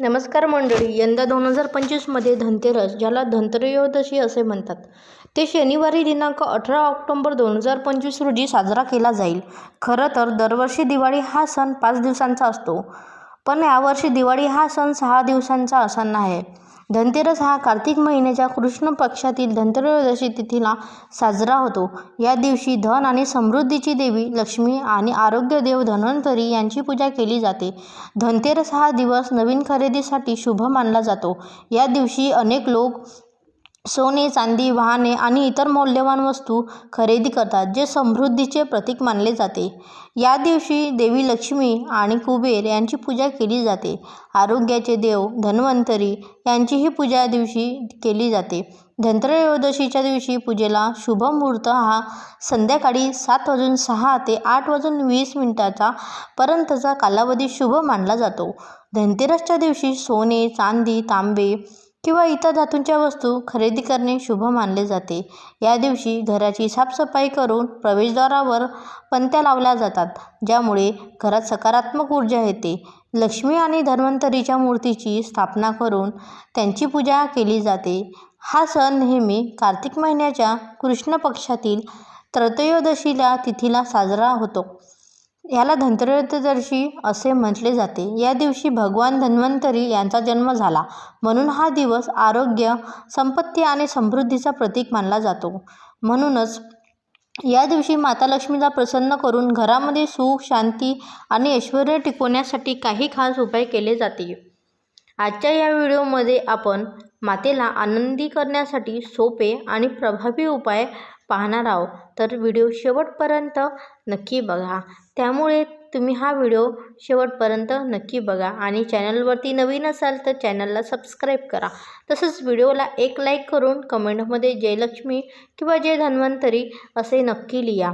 नमस्कार मंडळी यंदा दोन हजार पंचवीसमध्ये धनतेरस ज्याला धनत्रयोदशी असे म्हणतात ते शनिवारी दिनांक अठरा ऑक्टोंबर दोन हजार पंचवीस रोजी साजरा केला जाईल. खरं तर दरवर्षी दिवाळी हा सण पाच दिवसांचा असतो पण यावर्षी दिवाळी हा सण सहा दिवसांचा असा आहे धनतेरस हा कार्तिक महिन्याच्या कृष्ण पक्षातील धनत्रयोदशी तिथीला साजरा होतो. या दिवशी धन आणि समृद्धीची देवी लक्ष्मी आणि आरोग्य देव धन्वंतरी यांची पूजा केली जाते. धनतेरस हा दिवस नवीन खरेदीसाठी शुभ मानला जातो. या दिवशी अनेक लोक सोने चांदी वाहने आणि इतर मौल्यवान वस्तू खरेदी करतात जे समृद्धीचे प्रतीक मानले जाते. या दिवशी देवी लक्ष्मी आणि कुबेर यांची पूजा केली जाते. आरोग्याचे देव धन्वंतरी यांचीही पूजा या दिवशी केली जाते. धनत्रयोदशीच्या दिवशी पूजेला शुभ मुहूर्त हा संध्याकाळी सात वाजून सहा ते आठ वाजून वीस मिनिटाचा पर्यंतचा कालावधी शुभ मानला जातो. धनतेरसच्या दिवशी सोने चांदी तांबे किंवा इतर धातूंच्या वस्तू खरेदी करणे शुभ मानले जाते. या दिवशी घराची साफसफाई करून प्रवेशद्वारावर पंत्या लावल्या जातात ज्यामुळे घरात सकारात्मक ऊर्जा येते. लक्ष्मी आणि धन्वंतरीच्या मूर्तीची स्थापना करून त्यांची पूजा केली जाते. हा सण नेहमी कार्तिक महिन्याच्या कृष्ण पक्षातील त्रयोदशीला तिथीला साजरा होतो. याला धनत्रयोदशी असे म्हटले जाते. या दिवशी भगवान धन्वंतरी यांचा जन्म झाला. म्हणून हा दिवस आरोग्य संपत्ती आणि समृद्धीचा प्रतीक मानला जातो. म्हणूनच या दिवशी माता लक्ष्मीला प्रसन्न करून घरामध्ये सुख शांती आणि ऐश्वर टिकवण्यासाठी काही खास उपाय केले जाते. आजच्या या व्हिडिओमध्ये आपण मातेला आनंदी करण्यासाठी सोपे आणि प्रभावी उपाय पाहणार आहोत. तर व्हिडिओ शेवटपर्यंत नक्की बघा. त्यामुळे तुम्ही हा व्हिडिओ शेवटपर्यंत नक्की बघा आणि चॅनलवरती नवीन असाल तर चॅनलला सबस्क्राईब करा. तसंच व्हिडिओला एक लाईक करून कमेंटमध्ये जयलक्ष्मी किंवा जय धन्वंतरी असे नक्की लिहा.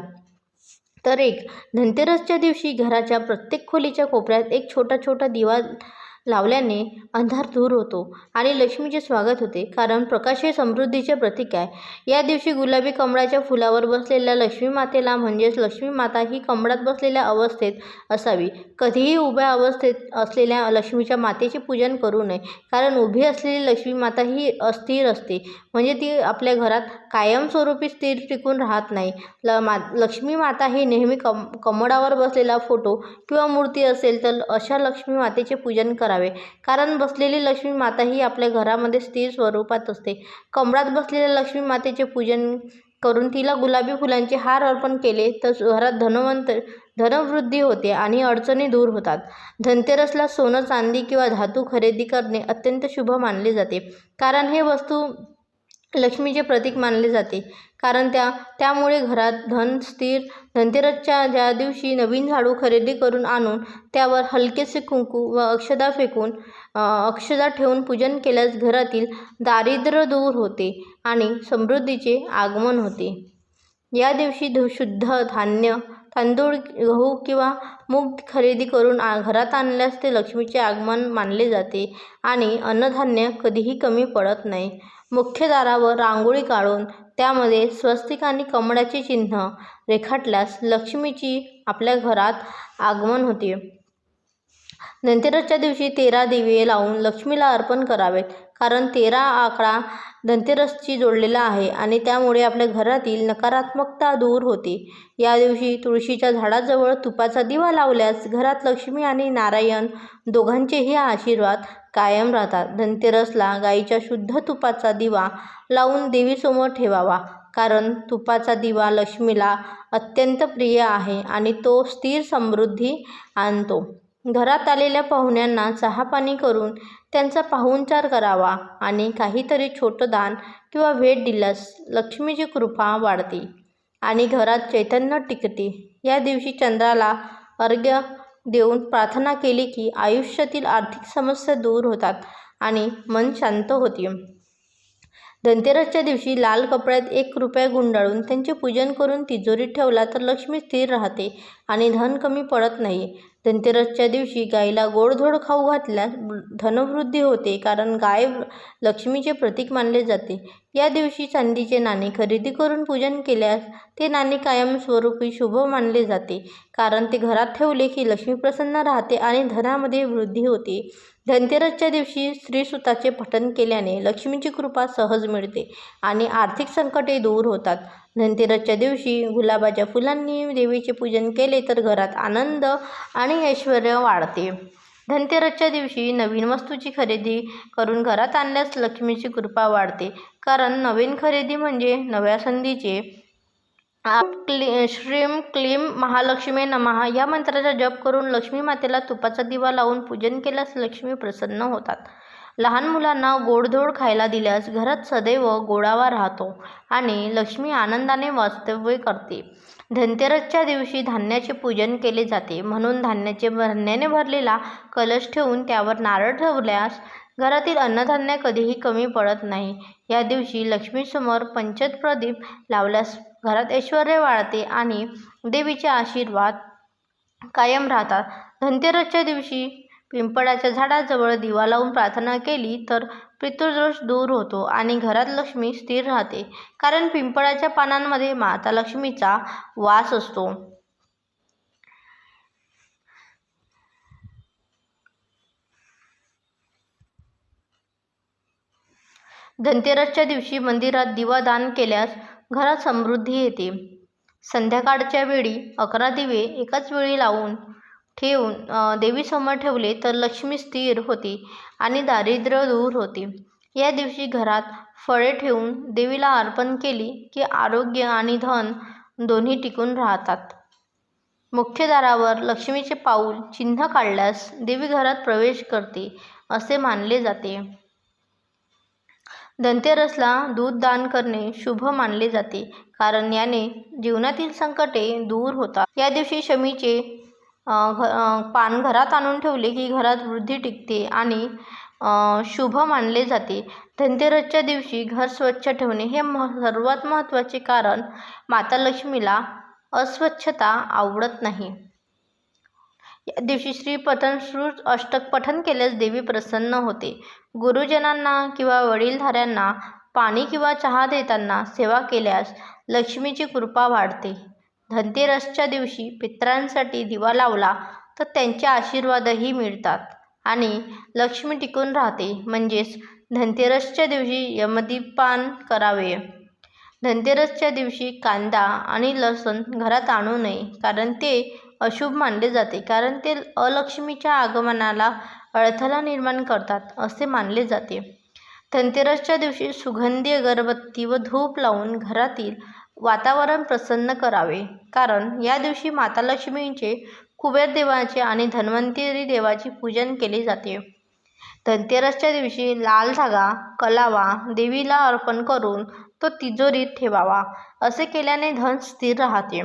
तर एक धनतेरसच्या दिवशी घराच्या प्रत्येक खोलीच्या कोपऱ्यात एक छोटा छोटा दिवा लावल्याने अंधार दूर होतो आणि लक्ष्मीचे स्वागत होते. कारण प्रकाश हे समृद्धीचे प्रतीक आहे. या दिवशी गुलाबी कमळाच्या फुलावर बसलेल्या लक्ष्मी मातेला म्हणजेच लक्ष्मी माता ही कमळात बसलेल्या अवस्थेत असावी. कधीही उभ्या अवस्थेत असलेल्या लक्ष्मीच्या मातेचे पूजन करू नये. कारण उभी असलेली लक्ष्मी माता ही अस्थिर असते. म्हणजे ती आपल्या घरात कायमस्वरूपी स्थिर टिकून राहत नाही. ल मा लक्ष्मी माता ही नेहमी कम कमळावर बसलेला फोटो किंवा मूर्ती असेल तर अशा लक्ष्मी मातेचे पूजन करावे. कारण बसलेली लक्ष्मी माता ही आपल्या घरामध्ये स्थिर स्वरूपात असते. कमळात बसलेल्या लक्ष्मी मातेचे पूजन करून तिला गुलाबी फुलांचे हार अर्पण केले तर घरात धनवंत धनवृद्धी होते आणि अडचणी दूर होतात. धनतेरसला सोनं चांदी किंवा धातू खरेदी करणे अत्यंत शुभ मानले जाते. कारण हे वस्तू लक्ष्मीचे प्रतीक मानले जाते. कारण त्या त्यामुळे घरात धन स्थिर धनतेरसच्या ज्या दिवशी नवीन झाडू खरेदी करून आणून त्यावर हलकेसे कुंकू व अक्षदा फेकून अक्षदा ठेवून पूजन केल्यास घरातील दारिद्र्य दूर होते आणि समृद्धीचे आगमन होते. या दिवशी धु शुद्ध धान्य तांदूळ गहू किंवा मूग खरेदी करून आ घरात आणल्यास ते लक्ष्मीचे आगमन मानले जाते आणि अन्नधान्य कधीही कमी पडत नाही. मुख्य दारावर रांगोळी काढून त्यामध्ये स्वस्तिक आणि कमळाचे चिन्ह रेखाटल्यास लक्ष्मीची आपल्या घरात आगमन होते. नंतरच्या दिवशी तेरा दिवे लावून लक्ष्मीला अर्पण करावेत. कारण तेरा आकडा धनतेरसशी जोडलेला आहे आणि त्यामुळे आपल्या घरातील नकारात्मकता दूर होते. या दिवशी तुळशीच्या झाडाजवळ तुपाचा दिवा लावल्यास घरात लक्ष्मी आणि नारायण दोघांचेही आशीर्वाद कायम राहतात. धनतेरसला गाईच्या शुद्ध तुपाचा दिवा लावून देवीसमोर ठेवावा कारण तुपाचा दिवा लक्ष्मीला अत्यंत प्रिय आहे आणि तो स्थिर समृद्धी आणतो. घरात आलेल्या पाहुण्यांना चहापाणी करून त्यांचा पाहुणचार करावा आणि काहीतरी छोटं दान किंवा भेट दिल्यास लक्ष्मीची कृपा वाढते. आणि घरात चैतन्य टिकते. या दिवशी चंद्राला अर्घ्य देऊन प्रार्थना केली की आयुष्यातील आर्थिक समस्या दूर होतात आणि मन शांत होते. धनतेरसच्या दिवशी लाल कपड्यात एक रुपया गुंडाळून त्यांचे पूजन करून तिजोरीत ठेवला तर लक्ष्मी स्थिर राहते आणि धन कमी पडत नाही धनतेरसच्या दिवशी गायीला गोडधोड खाऊ घातल्यास धनवृद्धी होते कारण गाय लक्ष्मीचे प्रतीक मानले जाते. या दिवशी चांदीचे नाणे खरेदी करून पूजन केल्यास ते नाणे कायमस्वरूपी शुभ मानले जाते कारण ते घरात ठेवले की लक्ष्मी प्रसन्न राहते आणि धनामध्ये वृद्धी होते. धनतेरसच्या दिवशी श्रीसुताचे पठण केल्याने लक्ष्मीची कृपा सहज मिळते आणि आर्थिक संकटे दूर होतात. धनतेरसच्या दिवशी गुलाबाच्या फुलांनी देवीचे पूजन केले तर घरात आनंद आणि ऐश्वर वाढते. धनतेरसच्या दिवशी नवीन वस्तूची खरेदी करून घरात आणल्यास लक्ष्मीची कृपा वाढते. कारण नवीन खरेदी म्हणजे नव्या संधीचे आप क्ली श्रीम क्लीम महालक्ष्मी नमः. या मंत्राचा जप करून लक्ष्मी मातेला तुपाचा दिवा लावून पूजन केल्यास लक्ष्मी प्रसन्न होतात. लहान मुलांना गोडधोड खायला दिल्यास घरात सदैव गोडावा राहतो आणि लक्ष्मी आनंदाने वास्तव्य करते. धनतेरसच्या दिवशी धान्याचे पूजन केले जाते. म्हणून धान्याचे धान्याने भरलेला कलश ठेवून त्यावर नारळ ठेवल्यास घरातील अन्नधान्य कधीही कमी पडत नाही. या दिवशी लक्ष्मीसमोर पंचत प्रदीप लावल्यास घरात ऐश्वर वाढते आणि देवीचे आशीर्वाद कायम राहतात. धनतेरसच्या दिवशी पिंपळाच्या झाडाजवळ दिवा लावून प्रार्थना केली तर पितृदोष दूर होतो आणि घरात लक्ष्मी स्थिर राहते. कारण पिंपळाच्या पानांमध्ये माता लक्ष्मीचा वास असतो. धनतेरसच्या दिवशी मंदिरात दिवा दान केल्यास घरात समृद्धी येते. संध्याकाळच्या वेळी अकरा दिवे एकाच वेळी लावून ठेवून देवीसमोर ठेवले तर लक्ष्मी स्थिर होते आणि दारिद्र्य दूर होते. या दिवशी घरात फळे ठेवून देवीला अर्पण केली की आरोग्य आणि धन दोन्ही टिकून राहतात. मुख्य दारावर लक्ष्मीचे पाऊल चिन्ह काढल्यास देवी घरात प्रवेश करते असे मानले जाते. धनतेरसला दूध दान करणे शुभ मानले जाते कारण याने जीवनातील संकटे दूर होतात. या दिवशी शमीचे घ पान घरात आणून ठेवले की घरात वृद्धी टिकते आणि शुभ मानले जाते. धनतेरसच्या दिवशी घर स्वच्छ ठेवणे हे म सर्वात महत्त्वाचे कारण माता लक्ष्मीला अस्वच्छता आवडत नाही. या दिवशी श्री पठण अष्टक पठन केल्यास देवी प्रसन्न होते. गुरुजनांना किंवा वडीलधाऱ्यांना पाणी किंवा चहा देताना सेवा केल्यास लक्ष्मीची कृपा वाढते. धनतेरसच्या दिवशी पित्रांसाठी दिवा लावला तर त्यांचे आशीर्वादही मिळतात आणि लक्ष्मी टिकून राहते. म्हणजेच धनतेरसच्या दिवशी यमदीपान करावे. धनतेरसच्या दिवशी कांदा आणि लसूण घरात आणू नये कारण ते अशुभ मानले जाते कारण ते अलक्ष्मीच्या आगमनाला अडथळा निर्माण करतात असे मानले जाते. धनतेरसच्या दिवशी सुगंधी अगरबत्ती व धूप लावून घरातील वातावरण प्रसन्न करावे कारण या दिवशी माता लक्ष्मीचे कुबेर देवाचे आणि धन्वंतरी देवाचे पूजन केले जाते. धनतेरसच्या दिवशी लाल धागा कलावा देवीला अर्पण करून तो तिजोरीत ठेवावा असे केल्याने धन स्थिर राहते.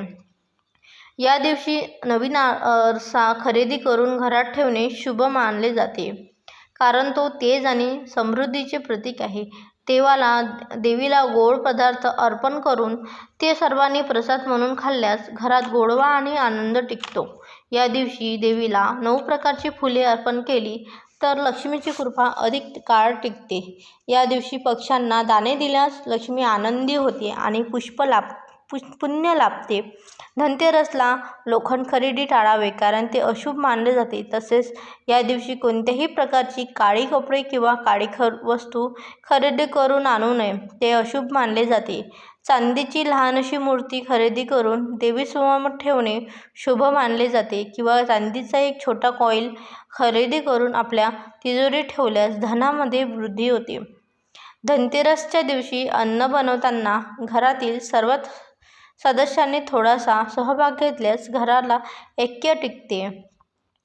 या दिवशी नवीन आरसा खरेदी करून घरात ठेवणे शुभ मानले जाते. कारण तो तेज आणि समृद्धीचे प्रतीक आहे. देवाला देवीला गोड पदार्थ अर्पण करून ते सर्वांनी प्रसाद म्हणून खाल्ल्यास घरात गोडवा आणि आनंद टिकतो. या दिवशी देवीला नऊ प्रकारची फुले अर्पण केली तर लक्ष्मीची कृपा अधिक काळ टिकते. या दिवशी पक्ष्यांना दाणे दिल्यास लक्ष्मी आनंदी होते आणि पुष्प लाभ पु पुण्य लाभते. धनतेरसला लोखंड खरेदी टाळावे कारण ते अशुभ मानले जाते. तसेच या दिवशी कोणत्याही प्रकारची काळी कपडे किंवा काळी ख वस्तू खरेदी करून आणू नये. ते अशुभ मानले जाते. चांदीची लहान अशी मूर्ती खरेदी करून देवीसमोर ठेवणे शुभ मानले जाते किंवा चांदीचा एक छोटा कॉईल खरेदी करून आपल्या तिजोरीत ठेवल्यास धनामध्ये वृद्धी होते. धनतेरसच्या दिवशी अन्न बनवताना घरातील सर्वात सदस्यांनी थोडासा सहभाग घेतल्यास घराला ऐक्य टिकते.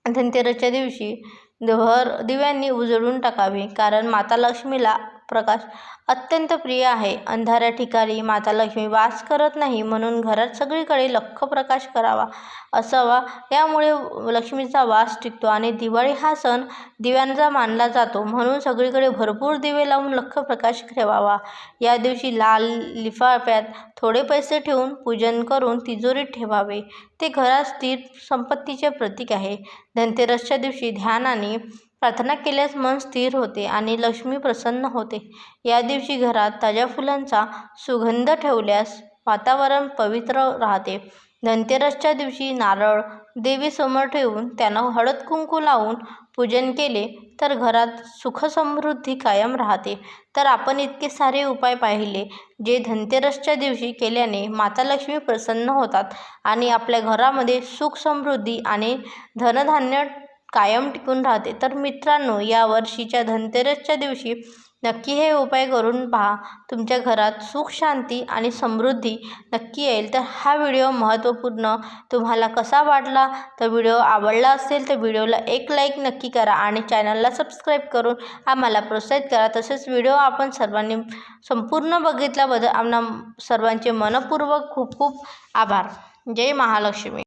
धनतेरसच्या दिवशी घर दिव्यांनी उजळून टाकावे कारण माता लक्ष्मीला प्रकाश अत्यंत प्रिय आहे. अंधाऱ्या ठिकाणी माता लक्ष्मी वास करत नाही म्हणून घरात सगळीकडे लख्ख प्रकाश करावा असावा. यामुळे लक्ष्मीचा वास टिकतो आणि दिवाळी हा सण दिव्यांचा मानला जातो म्हणून सगळीकडे भरपूर दिवे लावून लख्ख प्रकाश ठेवावा. या दिवशी लाल लिफाफ्यात थोडे पैसे ठेवून पूजन करून तिजोरीत ठेवावे. ते घरात स्थिर संपत्तीचे प्रतीक आहे. धनतेरसच्या दिवशी ध्यान आणि प्रार्थना केल्यास मन स्थिर होते आणि लक्ष्मी प्रसन्न होते. या दिवशी घरात ताज्या फुलांचा सुगंध ठेवल्यास वातावरण पवित्र राहते. धनतेरसच्या दिवशी नारळ देवीसमोर ठेवून त्यांना हळद कुंकू लावून पूजन केले तर घरात सुखसमृद्धी कायम राहते. तर आपण इतके सारे उपाय पाहिले जे धनतेरसच्या दिवशी केल्याने माता लक्ष्मी प्रसन्न होतात आणि आपल्या घरामध्ये सुख समृद्धी आणि धनधान्य कायम टिकून राहते. तर मित्रांनो या वर्षीच्या धनतेरसच्या दिवशी नक्की हे उपाय करून पहा. तुमच्या घरात सुख शांती आणि समृद्धी नक्की येईल. तर हा व्हिडिओ महत्त्वपूर्ण तुम्हाला कसा वाटला? तर व्हिडिओ आवडला असेल तर व्हिडिओला एक लाईक नक्की करा आणि चॅनलला सबस्क्राईब करून आम्हाला प्रोत्साहित करा. तसेच व्हिडिओ आपण सर्वांनी संपूर्ण बघितल्याबद्दल आम्हाला सर्वांचे मनपूर्वक खूप खूप आभार. जय महालक्ष्मी.